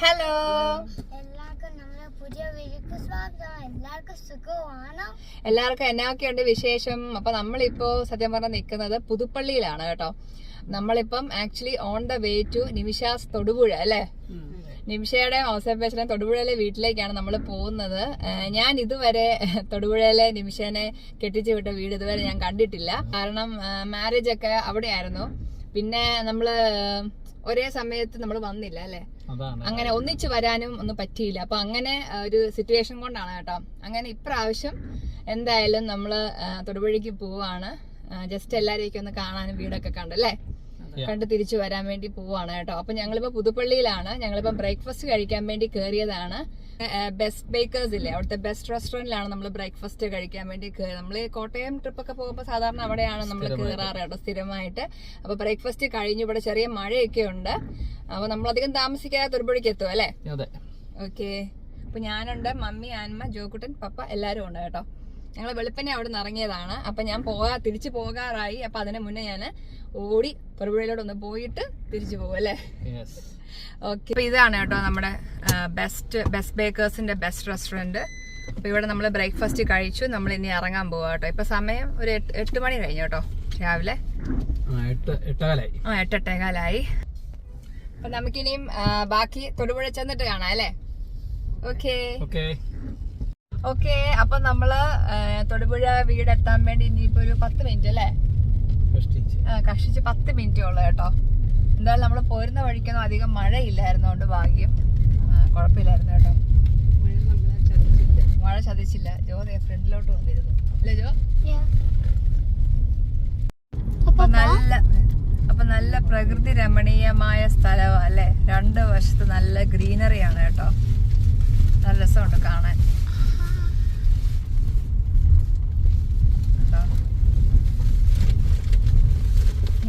Hello എല്ലാവർക്കും നമ്മുടെ പുതിയ വീഡിയോക്ക് സ്വാഗതം. എല്ലാവർക്കും സുഖമാണോ? എല്ലാവർക്കും എന്നാക്കെയുണ്ട് വിശേഷം? അപ്പൊ നമ്മളിപ്പോ സത്യം പറഞ്ഞ നിൽക്കുന്നത് പുതുപ്പള്ളിയിലാണ് കേട്ടോ. നമ്മളിപ്പം actually on the way to Nimisha's Thodupuzha അല്ലേ? നിമിഷയുടെ ഔസേപ്പേശനെ തൊടുപുഴയിലെ വീട്ടിലേക്കാണ് നമ്മൾ പോകുന്നത്. ഞാൻ ഇതുവരെ തൊടുപുഴയിലെ നിമിഷനെ കെട്ടിച്ചു വിട്ട വീട് ഇതുവരെ ഞാൻ കണ്ടിട്ടില്ല. കാരണം മാരേജ് ഒക്കെ അവിടെ ആയിരുന്നു പിന്നെ നമ്മൾ ഒരേ സമയത്ത് നമ്മൾ വന്നില്ല അല്ലെ? അങ്ങനെ ഒന്നിച്ച് വരാനും ഒന്നും പറ്റിയില്ല. അപ്പൊ അങ്ങനെ ഒരു സിറ്റുവേഷൻ കൊണ്ടാണ് കേട്ടോ. അങ്ങനെ ഇപ്രാവശ്യം എന്തായാലും നമ്മൾ തൊടുപുഴയ്ക്ക് പോവാണ്. ജസ്റ്റ് എല്ലാരെയൊക്കെ ഒന്ന് കാണാനും വീടൊക്കെ കണ്ടല്ലേ കണ്ട് തിരിച്ചു വരാൻ വേണ്ടി പോവാണ് കേട്ടോ. അപ്പൊ ഞങ്ങളിപ്പോ പുതുപ്പള്ളിയിലാണ്. ഞങ്ങളിപ്പോ ബ്രേക്ക്ഫാസ്റ്റ് കഴിക്കാൻ വേണ്ടി കയറിയതാണ് ബെസ്റ്റ് ബേക്കേഴ്സ് ഇല്ലേ? അവിടുത്തെ ബെസ്റ്റ് റെസ്റ്റോറന്റിലാണ് നമ്മൾ ബ്രേക്ക്ഫാസ്റ്റ് കഴിക്കാൻ വേണ്ടി കയറുക നമ്മൾ കോട്ടയം ട്രിപ്പൊക്കെ പോകുമ്പോൾ സാധാരണ അവിടെയാണ് നമ്മൾ കയറാറ് കേട്ടോ സ്ഥിരമായിട്ട്. അപ്പോൾ ബ്രേക്ക്ഫാസ്റ്റ് കഴിഞ്ഞു ഇവിടെ ചെറിയ മഴയൊക്കെ ഉണ്ട്. അപ്പൊ നമ്മളധികം താമസിക്കാതെ തൊടുപുഴയ്ക്ക് എത്തും അല്ലേ? ഓക്കെ അപ്പോൾ ഞാനുണ്ട് മമ്മി ആന്മ ജോക്കുട്ടൻ പപ്പ എല്ലാവരും ഉണ്ട് കേട്ടോ. ഞങ്ങൾ വെളുപ്പിനെ അവിടെ നിന്ന് ഇറങ്ങിയതാണ്. അപ്പം ഞാൻ പോകാ തിരിച്ചു പോകാറായി. അപ്പം അതിന് മുന്നേ ഞാൻ ഓടി പെറുപുഴയിലോട്ടൊന്ന് ഒന്ന് പോയിട്ട് തിരിച്ചു പോകും അല്ലേ? ഓക്കെ അപ്പം ഇതാണ് കേട്ടോ നമ്മുടെ ബെസ്റ്റ് ബെസ്റ്റ് ബേക്കേഴ്സിന്റെ ബെസ്റ്റ് റെസ്റ്റോറന്റ് അപ്പോൾ ഇവിടെ നമ്മൾ ബ്രേക്ക്ഫാസ്റ്റ് കഴിച്ചു. നമ്മൾ ഇനി ഇറങ്ങാൻ പോവാ കേട്ടോ. ഇപ്പം സമയം ഒരു എട്ട് മണി കഴിഞ്ഞു കേട്ടോ രാവിലെ. ആ എട്ടെട്ടേകാലായി അപ്പം നമുക്കിനിയും ബാക്കി തൊടുപുഴ ചെന്നിട്ട് കാണാം അല്ലേ? ഓക്കേ ഓക്കെ അപ്പൊ നമ്മൾ തൊടുപുഴ തൊടുപുഴ വീടെത്താൻ വേണ്ടി ഇനിയിപ്പോ ഒരു പത്ത് മിനിറ്റ് അല്ലേ? കഷ്ടിച്ച്. പത്ത് മിനിറ്റ് ഉള്ളു കേട്ടോ. എന്തായാലും നമ്മൾ പോരുന്ന വഴിക്കൊന്നും അധികം മഴയില്ലായിരുന്നു കൊണ്ട് ഭാഗ്യം. കുഴപ്പമില്ലായിരുന്നു കേട്ടോ. മഴ ചതിച്ചില്ല. ജോ ഫ്രണ്ടിലോട്ട് വന്നിരുന്നു. അല്ലേ ജോ? അപ്പൊ നല്ല അപ്പൊ നല്ല പ്രകൃതി രമണീയമായ സ്ഥലമാ അല്ലേ? രണ്ട് വശത്ത് നല്ല ഗ്രീനറി ആണ് കേട്ടോ. നല്ല രസമുണ്ട് കാണാൻ കേട്ടോ.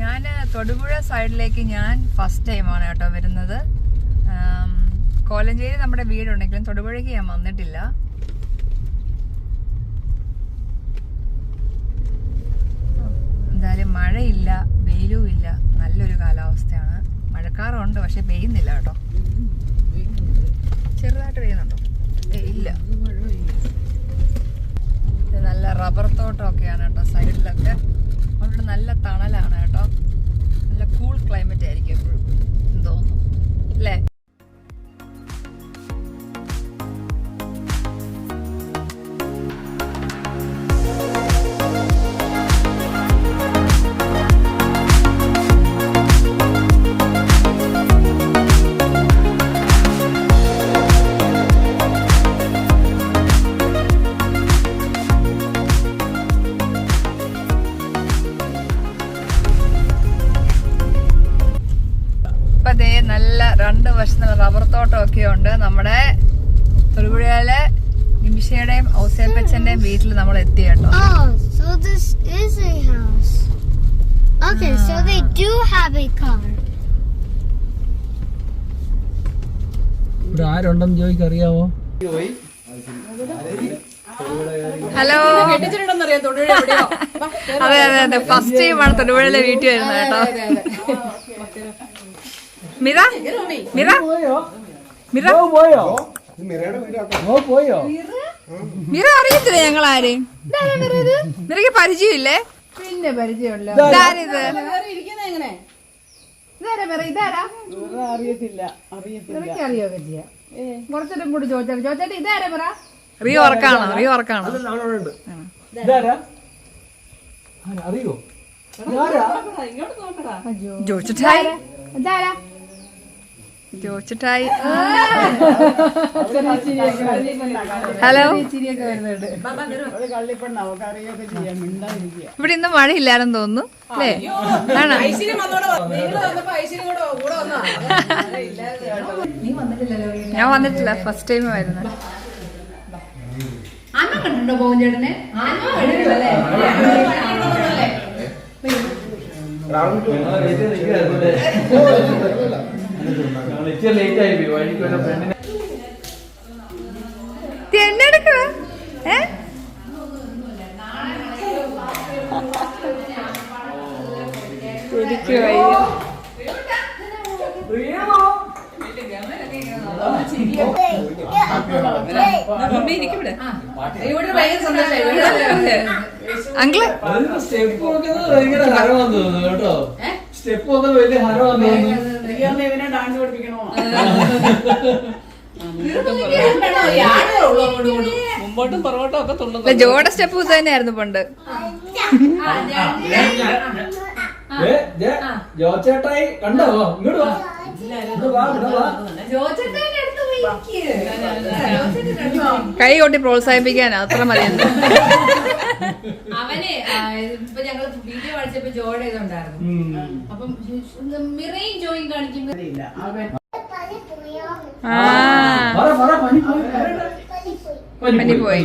ഞാൻ തൊടുപുഴ സൈഡിലേക്ക് ഞാൻ ഫസ്റ്റ് ടൈമാണ് കേട്ടോ വരുന്നത്. കോലഞ്ചേരി നമ്മുടെ വീടുണ്ടെങ്കിലും തൊടുപുഴയ്ക്ക് ഞാൻ വന്നിട്ടില്ല. എന്തായാലും മഴയില്ല വെയിലും ഇല്ല. നല്ലൊരു കാലാവസ്ഥയാണ്. മഴക്കാറുണ്ട് പക്ഷെ പെയ്യുന്നില്ല കേട്ടോ. ചെറുതായിട്ട് പെയ്യുന്നുണ്ടോ? ഇല്ല. നല്ല റബ്ബർ തോട്ടമൊക്കെയാണ് കേട്ടോ സൈഡിലൊക്കെ അതുകൊണ്ട് നല്ല തണലാണ് കേട്ടോ. നല്ല കൂൾ ക്ലൈമറ്റ് ആയിരിക്കും എപ്പോഴും. തോട്ടമൊക്കെ ഉണ്ട്. നമ്മുടെ തൊടുപുഴയിലെ നിമിഷയുടെയും ഔസേപ്പച്ചന്റെയും വീട്ടിൽ നമ്മൾ എത്തി കേട്ടോ. So this is a house. Okay, so they do have a car. ഇവിടെ ആരുണ്ടെന്ന് ജോയിക്ക് അറിയാവോ ഹലോ അതെ അതെ അതെ. ഫസ്റ്റ് ടൈമാണ് തൊടുപുഴയിലെ വീട്ടിൽ വരുന്നത് കേട്ടോ. മിത? മിറ മിറ? പോയോ? പോയോ? മിറ? അറിയത്തില്ല ഞങ്ങൾ ആരെയും മിറയ്ക്ക് പരിചയമില്ലേ? പിന്നെ പരിചയമുള്ള അറിയത്തില്ല ചെയ്യാം കുറച്ചിട്ടും കൂടി ചോദിച്ചാൽ ചോദിച്ചാട്ട് ഇതാരാ പറ റീ ഉറക്കാണോ? റീ ഉറക്കാണോ? ഇതാരാ? ആരാ? അറിയോ? ജോയിച്ചിട്ടാ ഇതാരാ ജോച്ചിട്ടായി ഹലോ ചിരിയൊക്കെ വരുന്നുണ്ട് ഒരു കള്ളിപ്പെണ്ണ അവൾക്ക് അറിയൊക്കെ ചെയ്യാം ഹലോ? ഇവിടെ ഇന്ന് മഴയില്ലാരെന്ന് തോന്നുന്നു. അല്ലേ? ആണോ? ഞാൻ വന്നിട്ടില്ല. ഫസ്റ്റ് ടൈം കണ്ടിട്ടുണ്ടോ പോകും ചേട്ടനെ? ഏ? വയ്യ. അങ്കിൾ. സ്റ്റെപ്പ് നോക്കുന്നത് ഭയങ്കര ഹരമാന്ന് തോന്നുന്നു കേട്ടോ. സ്റ്റെപ്പ് നോക്കുന്നത് വലിയ ഹരമാന്ന് തോന്നുന്നു. നീ ഇവനെ ഡാൻസ് പഠിപ്പിക്കണോ? മുമ്പോട്ടും പുറകോട്ടും ഒക്കെ തുള്ളുന്നു ഇല്ല, സ്റ്റെപ്പ് തന്നെയായിരുന്നു പണ്ട്. ജോച്ചേട്ടായി കണ്ടോ? ഇങ്ങോട്ട് വാ. ഇങ്ങോട്ട് വാ ഇങ്ങോട്ട് വാ. കൈ കൊട്ടി പ്രോത്സാഹിപ്പിക്കാൻ അത്ര മതി അവനെ ഇപ്പൊ ഞങ്ങൾ വീഡിയോ കാണിച്ചപ്പോ ജോയിൻ ചെയ്തോണ്ടായിരുന്നു. അപ്പം മിറയും ജോയിൻ പോയി, പനി പോയി.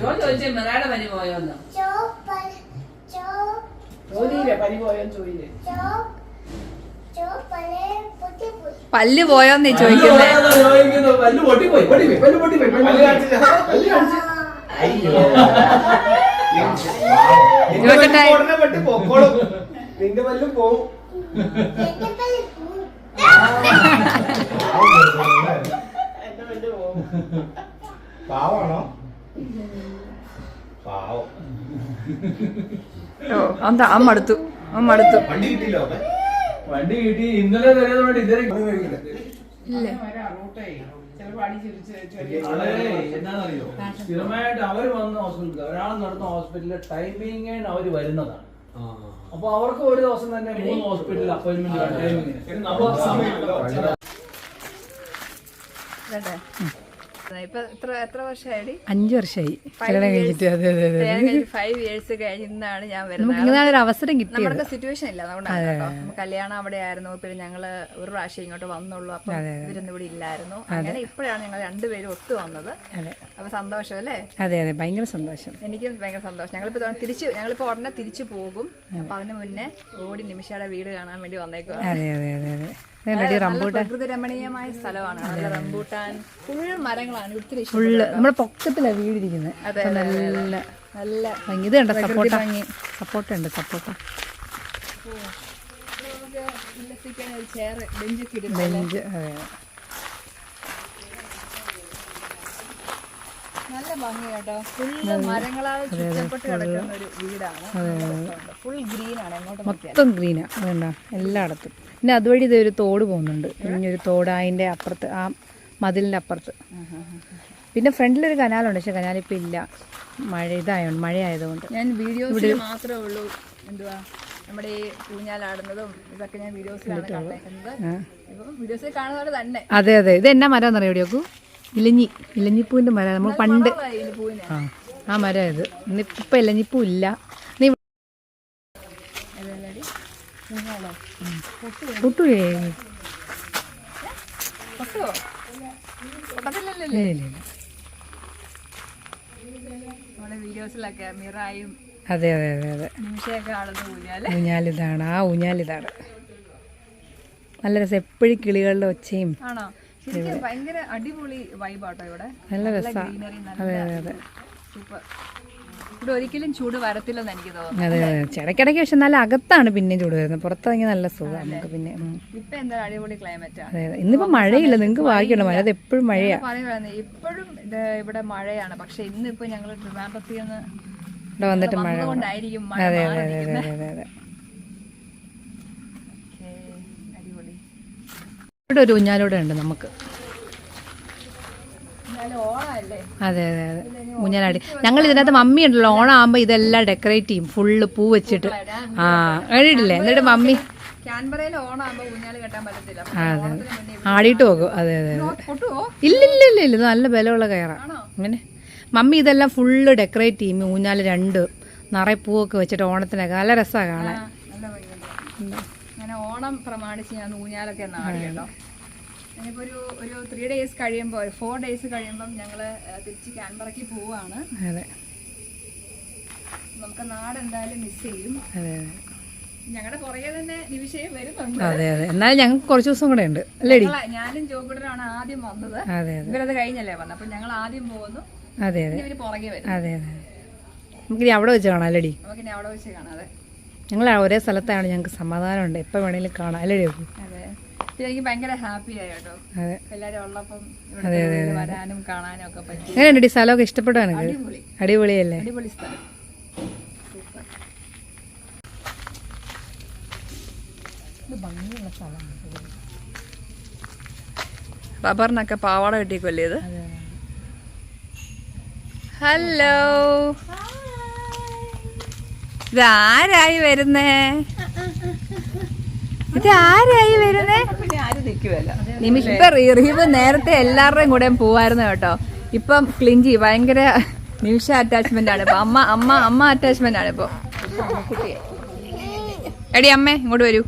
ജോ ചോദിച്ചു മിറയുടെ പനി പോയോന്ന് ചോദിയില്ലേ പനി പോയെന്ന് ചോദിയില്ലേ. പല്ല് പോയോന്നേ ചോദിക്കുന്നേ. നിന്റെ പല്ലും പോവും. പാവാണോ? പാവം. ഓ അന്താ അമ്മ അടുത്തു അമ്മ അടുത്തു വണ്ടി കിട്ടിയില്ലോ വണ്ടി കിട്ടി. ഇന്നലെ തരുന്നതുകൊണ്ട് ഇതുവരെ എന്താണെന്നറിയോ? സ്ഥിരമായിട്ട് അവർ വന്ന ഹോസ്പിറ്റലിൽ ഒരാൾ നടന്ന ഹോസ്പിറ്റലിലെ ടൈമിങ് അവർ വരുന്നതാണ്. അപ്പൊ അവർക്ക് ഒരു ദിവസം തന്നെ മൂന്ന് ഹോസ്പിറ്റലിൽ അപ്പോയിന്റ്മെന്റ് ടൈമിങ്ങിന് അപ്പൊ സമയം. ഇപ്പൊ എത്ര എത്ര വർഷമായി അഞ്ചു വർഷമായി കല്യാണം കഴിഞ്ഞിട്ട്. അതെ അതെ അതെ ഫൈവ് ഇയേഴ്സ് കഴിഞ്ഞാണ് ഞാൻ വരുന്നത്. ഇങ്ങനെ ഒരു അവസരം കിട്ടി നമ്മുടെ സിറ്റുവേഷൻ ഇല്ല അതുകൊണ്ടാണ് കല്യാണം അവിടെ ആയിരുന്നു പിന്നെ ഞങ്ങൾ ഒരു പ്രാവശ്യം ഇങ്ങോട്ട് വന്നുള്ളൂ അപ്പൊ ഇവരൊന്നും ഇവിടെ ഇല്ലായിരുന്നു. അങ്ങനെ ഇപ്പോഴാണ് ഞങ്ങൾ രണ്ടുപേരും ഒത്തു വന്നത്. അപ്പൊ സന്തോഷം അല്ലേ? അതെ അതെ ഭയങ്കര സന്തോഷം. എനിക്കും ഭയങ്കര സന്തോഷം. ഞങ്ങളിപ്പോ തിരിച്ചു തിരിച്ച് ഞങ്ങളിപ്പോ ഉടനെ തിരിച്ചു പോകും. അപ്പൊ അതിന് മുന്നേ ഓടി നിമിഷയുടെ വീട് കാണാൻ വേണ്ടി വന്നേക്കും അതെ അതെ അതെ അതെ. Ready rambutan. പ്രകൃതി രമണീയമായ സ്ഥലമാണ്. റംബൂട്ടാൻ. ഫുൾ മരങ്ങളാണ് ഒത്തിരി. ഫുള്ള് നമ്മുടെ പൊക്കത്തിലാണ് വീടിരിക്കുന്നത് അതെ, നല്ല നല്ല ഇത് ഉണ്ട് സപ്പോട്ട. നമുക്ക് ചെയർ ബെഞ്ചൊക്കെ ബെഞ്ച് അതെ. നല്ല ഭംഗി കേട്ടോ. ഫുള്ള് മരങ്ങളാൽ ചുറ്റപ്പെട്ട് കിടക്കുന്ന ഒരു വീടാണ്. ഫുൾ ഗ്രീൻ ആണ് എങ്ങോട്ട് മൊത്തം ഗ്രീനാ അതുകൊണ്ടാ എല്ലായിടത്തും. പിന്നെ അതുവഴി ഇതൊരു തോട് പോകുന്നുണ്ട്. കുഞ്ഞൊരു തോട് അതിന്റെ അപ്പുറത്ത് ആ മതിലിന്റെ അപ്പുറത്ത്. പിന്നെ ഫ്രണ്ടിലൊരു കനാലുണ്ട്. പക്ഷെ കനാലിപ്പോൾ ഇല്ല. മഴ ഇതായതുകൊണ്ട് മഴയായതുകൊണ്ട്. ഞാൻ വീഡിയോസിൽ മാത്രമേ ഉള്ളൂ. എന്തുവാ? നമ്മുടെ ഈ ഊഞ്ഞാലാടുന്നതും ഇതൊക്കെ ഞാൻ വീഡിയോസിലാണ് കണ്ടേക്കുന്നത്. വീഡിയോസിൽ കാണുന്നവരെ തന്നെ. അതെ അതെ. ഇത് എന്നാ മരം എന്നറിയോ ഇവിടെയൊക്കെ ഇലഞ്ഞി ഇലഞ്ഞിപ്പൂവിന്റെ മരം നമ്മൾ പണ്ട് ആ മരം ഇത്. ഇന്നിപ്പോൾ ഇലഞ്ഞിപ്പൂ ഇല്ല നീ പൊട്ടൂലേ അതെ അതെ അതെ അതെ. ഊഞ്ഞാലിതാണ്. ആ ഊഞ്ഞാലിതാണ്. നല്ല രസം. എപ്പോഴും കിളികളുടെ ഒച്ചയും ആണോ? ഭയങ്കര അടിപൊളി വൈബാട്ടോ ഇവിടെ. നല്ല രസാ. അതെ അതെ അതെ. സൂപ്പർ ഇവിടെ ഒരിക്കലും ചൂട് വരത്തില്ലെന്ന് എനിക്ക് തോന്നുന്നു. അതെ അതെ. ഇടയ്ക്കിടയ്ക്ക് പക്ഷെ നല്ല അകത്താണ് പിന്നെ ചൂട് വരുന്നത്. പുറത്തിറങ്ങി നല്ല സുഖമാണ് നമുക്ക് പിന്നെ. ഇപ്പൊ എന്താ അടിപൊളി ക്ലൈമറ്റ് അതെ അതെ. ഇന്നിപ്പോ മഴയില്ല. നിങ്ങൾക്ക് വായിക്കണം മഴ അത് എപ്പോഴും മഴയാണ് പറയുന്നത് ഇപ്പോഴും ഇവിടെ മഴയാണ്. പക്ഷെ ഇന്നിപ്പോ ഞങ്ങൾ ട്രിവാൻഡ്രത്തിൽ നിന്ന് ഇവിടെ വന്നിട്ട് മഴ അതെ അതെ അതെ അതെ അതെ അതെ ഓക്കേ, അടിപൊളി ഇവിടെ ഒരു ഊഞ്ഞാലൂടെ ഉണ്ട് നമുക്ക്. അതെ അതെ അതെ. ഊഞ്ഞാലാടി ഞങ്ങൾ ഇതിനകത്ത് മമ്മി ഉണ്ടല്ലോ ഓണം ആകുമ്പോൾ ഇതെല്ലാം ഡെക്കറേറ്റ് ചെയ്യും. ഫുള്ള് പൂ വെച്ചിട്ട്. ആ കണ്ടിട്ടില്ലേ എന്നിട്ട് മമ്മി അതെ ആടിയിട്ട് പോകും അതെ അതെ അതെ. പൊട്ടുവോ ഇല്ല ഇല്ല ഇത് നല്ല ബലമുള്ള കയറാ. അങ്ങനെ മമ്മി ഇതെല്ലാം ഫുള്ള് ഡെക്കറേറ്റ് ചെയ്യും. ഊഞ്ഞാൽ രണ്ട്. നിറയെ പൂവൊക്കെ വെച്ചിട്ട് ഓണത്തിനൊക്കെ. നല്ല രസമാണ് കാണാൻ. ഓണം പ്രമാണിച്ച് ഞാൻ ഊഞ്ഞാലൊക്കെ നാടി കേട്ടോ. ഇനിയിപ്പോ ഒരു ഒരു ത്രീ ഡേയ്സ് കഴിയുമ്പോൾ ഫോർ ഡേയ്സ് കഴിയുമ്പം ഞങ്ങൾ ഏഹ്, തിരിച്ച് ക്യാൻബറയ്ക്ക് പോവാണ്. അതെ. നമുക്ക് നാട് എന്തായാലും മിസ് ചെയ്യും. അതെ ഞങ്ങളുടെ പുറകെ തന്നെ നിമിഷയും വരുന്നുണ്ട്. അതെ അതെ. എന്നാലും ഞങ്ങൾക്ക് കുറച്ച് ദിവസം കൂടെ ഉണ്ട്. അല്ലേടി? ഞാനും ജോബിടനാണ് ആദ്യം വന്നത്. അതെ അതെ. ഇവരത് കഴിഞ്ഞല്ലേ വന്നത്? അപ്പൊ ഞങ്ങൾ ആദ്യം പോകുന്നു. അതെ അതെ. പുറകെ വരും. അതെ അതെ. നമുക്കിനി അവിടെ വെച്ച് കാണാം അല്ലേടി? നമുക്കിനി അവിടെ വെച്ച് കാണാതെ ഞങ്ങൾ ഒരേ സ്ഥലത്താണ് ഞങ്ങൾക്ക് സമാധാനമുണ്ട്. എപ്പോൾ വേണേലും കാണാം. അല്ലേ അതെ. പിന്നെ എനിക്ക് ഭയങ്കര ഹാപ്പി ആയി കേട്ടോ. അതെ. എല്ലാരും ഉള്ളപ്പം വരാനും കാണാനും ഒക്കെ പറ്റി. എങ്ങനെയുണ്ട്? ഈ സ്ഥലമൊക്കെ ഇഷ്ടപ്പെട്ടോ എനിക്ക് അടിപൊളിയല്ലേ? അടിപൊളി സ്ഥലം. റബ്ബറിനൊക്കെ പാവാട കെട്ടിക്കൊല്ലേ ഇത്? ഹലോ ഇതാരായി വരുന്നേ? ഇതാരായി വരുന്നേ? നിമിഷ ഇപ്പൊ റീവ് നേരത്തെ എല്ലാവരുടെയും കൂടെ പോവായിരുന്നു കേട്ടോ. ഇപ്പം ക്ലിഞ്ചി ഭയങ്കര നിമിഷ അറ്റാച്ച്മെന്റ് ആണ് ഇപ്പൊ. അമ്മ അമ്മ അമ്മ അറ്റാച്ച്മെന്റ് ആണ് ഇപ്പൊ. എടി അമ്മേ ഇങ്ങോട്ട് വരൂ.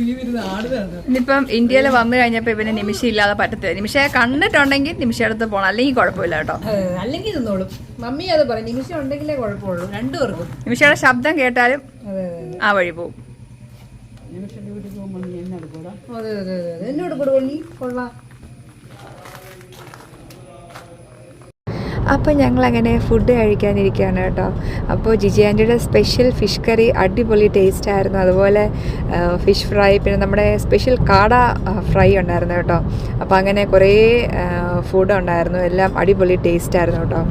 ഇനിയിപ്പം ഇന്ത്യയിൽ വന്നു കഴിഞ്ഞപ്പോ ഇവന് നിമിഷ ഇല്ലാതെ പറ്റത്തില്ല. നിമിഷയെ കണ്ടിട്ടുണ്ടെങ്കിൽ നിമിഷ അടുത്ത് പോണം. അല്ലെങ്കിൽ കുഴപ്പമില്ല കേട്ടോ. അല്ലെങ്കിൽ നിന്നോളും. മമ്മി അത് പറയും നിമിഷം ഉണ്ടെങ്കിലേ കുഴപ്പമുള്ളൂ. രണ്ടുപേർക്കും. നിമിഷയുടെ ശബ്ദം കേട്ടാലും ആ വഴി പോവും. എന്നോട് കൊടുക്കൊള്ളി പോകുമ്പോൾ നീ എന്നെ എടുക്കൂടാ അതെ അതെ അതെ എന്നോട് കൊടുക്കും നീ കൊള്ളാം അപ്പോൾ ഞങ്ങൾ അങ്ങനെ ഫുഡ് കഴിക്കാനിരിക്കുകയാണ് കേട്ടോ. അപ്പോൾ ജിജി ആന്റിയുടെ സ്പെഷ്യൽ ഫിഷ് കറി അടിപൊളി ടേസ്റ്റ് ആയിരുന്നു. അതുപോലെ ഫിഷ് ഫ്രൈ പിന്നെ നമ്മുടെ സ്പെഷ്യൽ കാട ഫ്രൈ ഉണ്ടായിരുന്നു കേട്ടോ. അപ്പോൾ അങ്ങനെ കുറേ ഫുഡ് ഉണ്ടായിരുന്നു. എല്ലാം അടിപൊളി ടേസ്റ്റ് ആയിരുന്നു കേട്ടോ.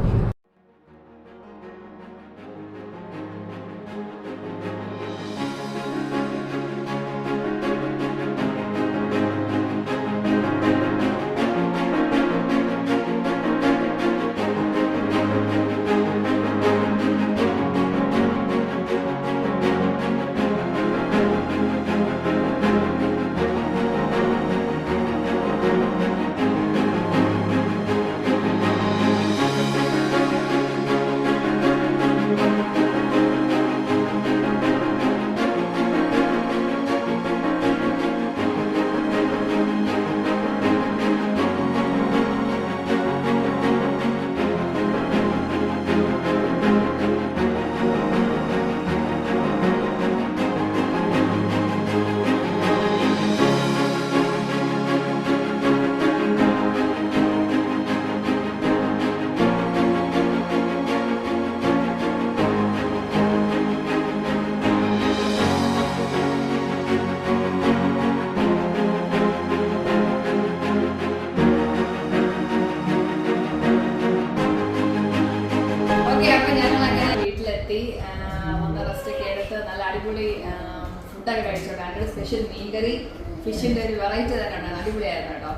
ഫിഷിന്റെ ഒരു വെറൈറ്റി തന്നെ ഉണ്ടായിരുന്നു അടിപൊളിയായിരുന്നു കേട്ടോ.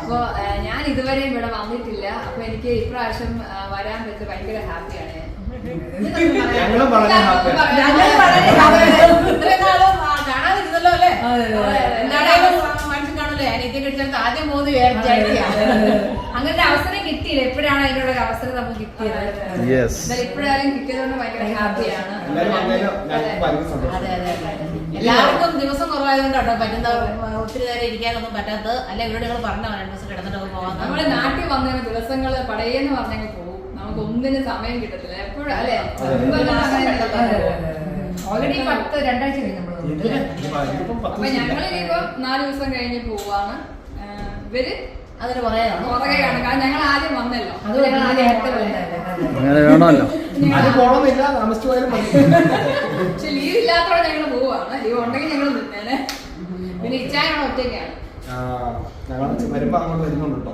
അപ്പോൾ ഞാൻ ഇതുവരെയും ഇവിടെ വന്നിട്ടില്ല. അപ്പൊ എനിക്ക് ഇപ്രാവശ്യം വരാൻ പറ്റി ഭയങ്കര ഹാപ്പിയാണ് കാണാതിരുന്നല്ലോ അല്ലേ? മനസ്സിൽ ഞാൻ ഇത് ആദ്യം മൂന്ന് അങ്ങനത്തെ അവസരം കിട്ടിയില്ല. എപ്പോഴാണ് അതിനുള്ള ഒരു അവസരം നമുക്ക് കിട്ടിയത്. ഇപ്പോഴായാലും കിട്ടിയതുകൊണ്ട് ഭയങ്കര ഹാപ്പിയാണ് അതെ അതെ അതെ. എല്ലാവർക്കും ദിവസം കുറവായതുകൊണ്ട് കേട്ടോ പറ്റുന്ന ഒത്തിരി നേരം ഇരിക്കാനൊന്നും പറ്റാത്തത് അല്ലെ ഇവരോട് നിങ്ങൾ പറഞ്ഞോ രണ്ടു ദിവസം കിടന്നിട്ട് പോകാം നമ്മുടെ നാട്ടിൽ വന്ന ദിവസങ്ങൾ പടയെന്ന് പറഞ്ഞങ്ങ് പോകും. നമുക്ക് ഒന്നിനും സമയം കിട്ടത്തില്ല. എപ്പോഴും അല്ലെ? ഓൾറെഡി പത്ത് രണ്ടാഴ്ച കഴിഞ്ഞു അപ്പൊ ഞങ്ങൾ ഇനിയിപ്പോ നാല് ദിവസം കഴിഞ്ഞ് പോവാണ്. ഇവർ അതിന് പറയാനാണ് പുറകെയാണ് കാരണം ഞങ്ങൾ ആദ്യം വന്നല്ലോ. അത് ഞങ്ങൾ ആ നേരത്തെ അങ്ങനെ വേണമല്ലോ. അത് പോണമെന്നില്ല താമസിച്ചു പോയാലും പക്ഷെ ലീവ് ഇല്ലാത്തവിടെ ഞങ്ങൾ പോവാണ്. ലീവ് ഉണ്ടെങ്കിൽ ഞങ്ങൾ നിന്നേനെ. പിന്നെ ഇച്ചായാണ് ഒറ്റയ്ക്കാണ്. ആ, ഞങ്ങൾ വരുമ്പോ അങ്ങോട്ട് വരുന്നുണ്ട് കേട്ടോ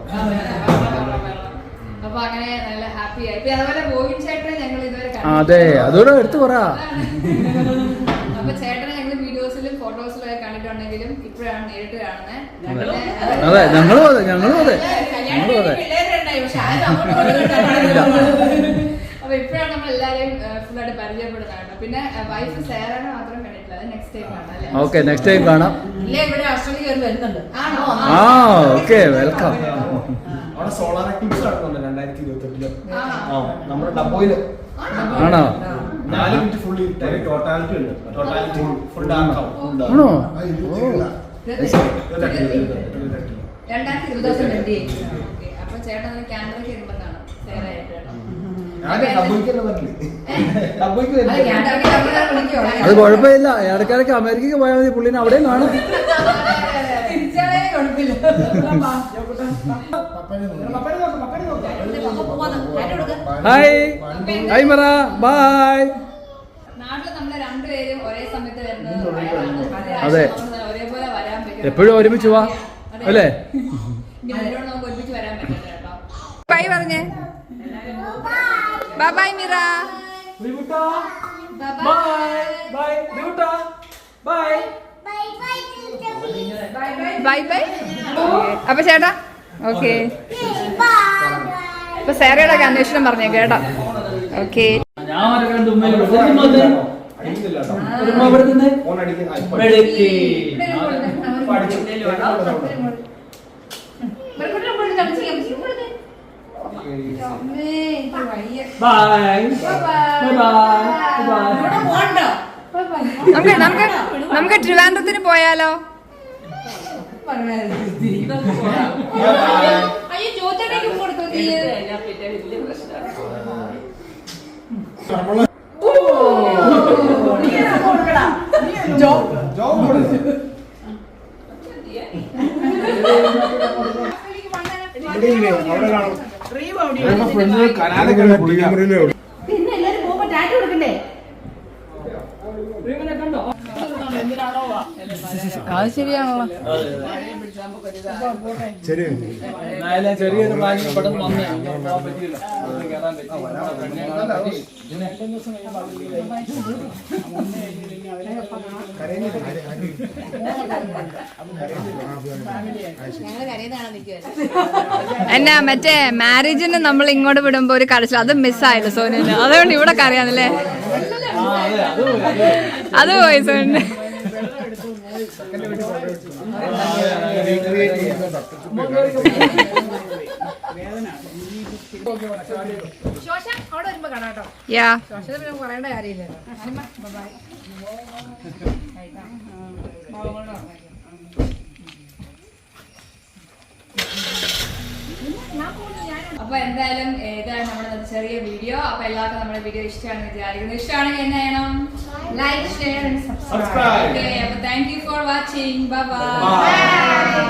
അപ്പൊ അങ്ങനെ നല്ല ഹാപ്പി ആയി. പിന്നെ അതുപോലെ ഗോവിന്ദ് ചേട്ടനെ ഞങ്ങൾ ഇതുവരെ അതെ. അതോടെ എടുത്തു പറ. അപ്പൊ ചേട്ടനെ ഞങ്ങൾ വീഡിയോസിലും ഫോട്ടോസിലും കണ്ടിട്ടുണ്ടെങ്കിലും ഇപ്പോഴാണ് നേരിട്ട് കാണുന്നത് അതെ. ഞങ്ങളും അതെ ഞങ്ങളും അതെ ഇങ്ങോട്ടും കണ്ടിട്ടില്ല. അപ്പൊ ഇപ്പോഴാണ് നമ്മൾ എല്ലാരെയും ഫുൾ ആയിട്ട് പരിചയപ്പെടുന്നത് പിന്നെ വൈഫ് സേറനെ മാത്രം കണ്ടിട്ടുള്ളത് നെക്സ്റ്റ് ടൈം കാണാം അല്ലേ? ഓക്കെ നെക്സ്റ്റ് ടൈം കാണാം. ഇല്ല ഇവിടെ കയറി വരുന്നുണ്ട്. ആണോ? ആ. ഓക്കെ വെൽക്കം അവിടെ സോളാർ ആക്ടിവിറ്റീസ് നടക്കുന്നുണ്ട് രണ്ടായിരത്തി ഇരുപത്തെട്ടിൽ. നമ്മുടെ ഡബോയിൽ ആണോ? നാല് മിനിറ്റ് ടോട്ടാലിറ്റി ഉണ്ട്. ടോട്ടാലിറ്റി ഫുൾ ഡാർക്ക് ആണോ? രണ്ടായിരത്തി ഇരുപത്തി ഓക്കെ. അപ്പൊ ചേട്ടൻ ക്യാമറയ്ക്ക് അത് കുഴപ്പമില്ല. ഇടക്കിടക്ക് അമേരിക്കക്ക് പോയാൽ മതി. പുള്ളിനെ അവിടെയും കാണും. കുഴപ്പമില്ല. ഹായ്. ഹായ് മറ. ബൈ നാട്ടിൽ നമ്മൾ രണ്ടുപേരും ഒരേ സമയത്ത് വരുന്നത് അതെ എപ്പോഴും ഒരുമിച്ച് വാ. അല്ലേ? ബൈ പറഞ്ഞേ. Bye bye Mira bye bye. Bye. Bye. അപ്പൊ ചേട്ടാ ഓക്കെ. അപ്പൊ സാറയുടെ അന്വേഷണം പറഞ്ഞേ കേട്ടോ. ഓക്കെ. ഇപ്പൊ നമുക്ക് നമുക്ക് നമുക്ക് ട്രിവാൻഡ്രത്തിന് പോയാലോ? പിന്നെ എല്ലാരും പോകുമ്പോ ടാറ്റ കൊടുക്കണ്ടേ? അത് ശരിയാണല്ലോ. ശരി ചെറിയൊരു പെട്ടെന്ന് വന്നേ. എന്നാ മറ്റേ മാരേജിന് നമ്മൾ ഇങ്ങോട്ട് വിടുമ്പോ ഒരു കരച്ചിൽ. അത് മിസ്സായില്ല സോനുവിന്. അതുകൊണ്ട് ഇവിടെ കറിയാന്നല്ലേ അതെ, പോയി, അത് യാ പറയേണ്ട കാര്യമില്ലല്ലോ ബൈ അപ്പൊ എന്തായാലും ഏതാണ് ഇതാണ് നമ്മുടെ ചെറിയ വീഡിയോ. അപ്പൊ എല്ലാവർക്കും നമ്മുടെ വീഡിയോ ഇഷ്ടമാണെന്ന് വിചാരിക്കുന്നു. ഇഷ്ടമാണെങ്കിൽ എന്ത് ചെയ്യണം ലൈക്ക് ഷെയർ സബ്സ്ക്രൈബ് ഓക്കെ അപ്പൊ thank you for watching bye bye